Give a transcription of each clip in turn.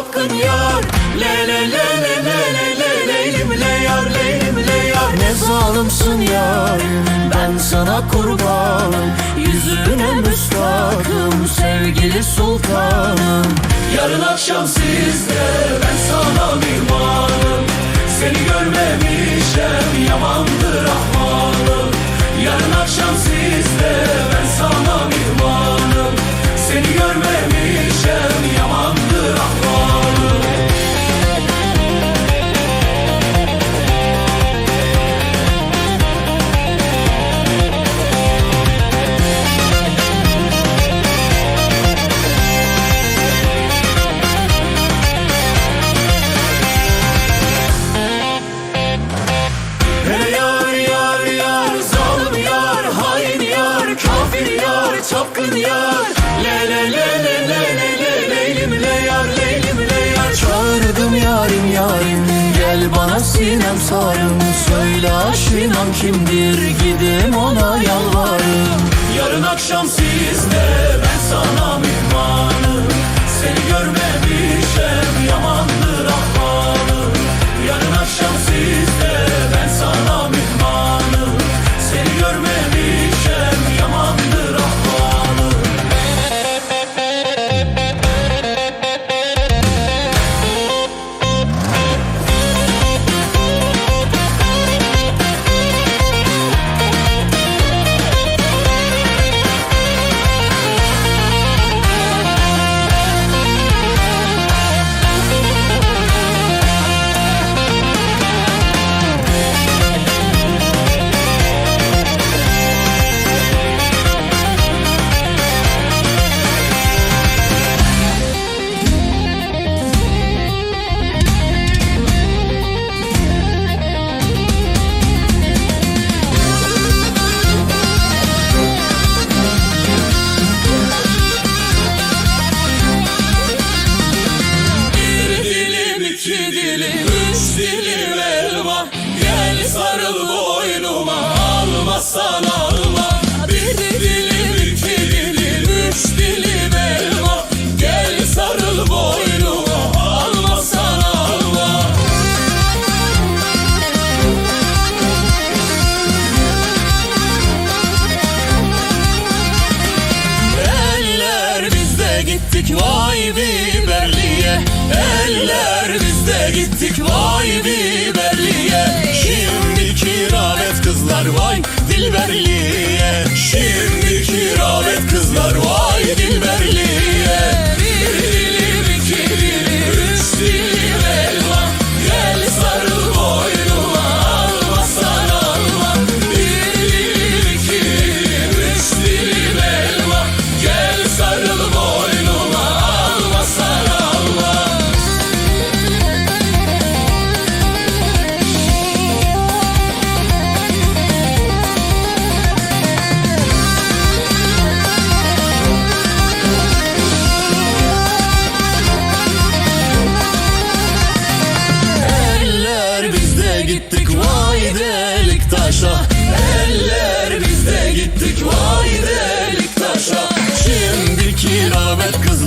çapkın yar Le le le le le le le leylim le yar leylim le yar Ne zalimsin yarim ben sana kurbanım Yüzüne müstahım sevgili sultanım. Yarın akşam sizde ben sana mihmanım çapkın yar. Le le le le le le le leylim le yar leylim le yar. Çağırdım yarim yarim. Gel bana sinem sarım. Söyle aşinam kimdir? Gidim ona yalvarım Yarın akşam sizde boynuma almazsan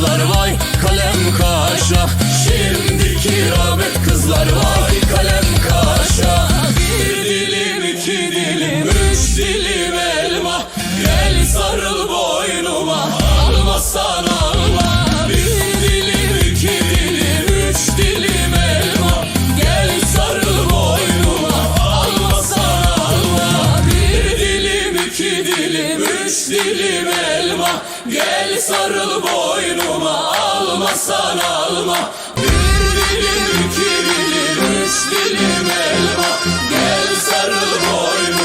kızlar vay kalem kaşa. Şimdiki rağbet kızlar vay kalem kaşa. Bir dilim iki dilim üç dilim elma. Gel sarıl boynuma alma iki dilim üç dilim elma. Gel sarıl boynuma almazsan alma. Bir dilim iki dilim üç dilim elma. Gel sarıl boynuma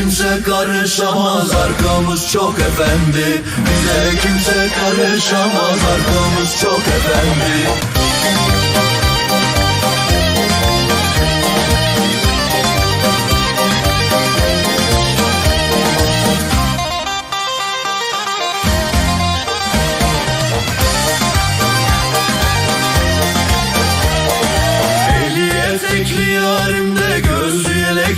kimse karışamaz. Arkamız çok efendi. Bize kimse karışamaz. Arkamız çok efendi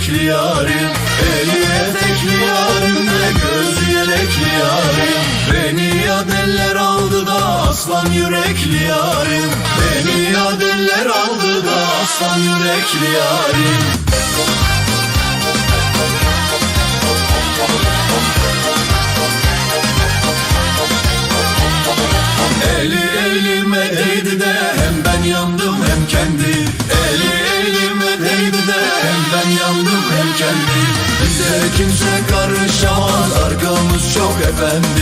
yelekli yarim Eli etekli yarim de gözlü yelekli yarim. Beni yadeller aldı da aslan yürekli yarim. Beni yadeller aldı da aslan yürekli yarim. Eli FM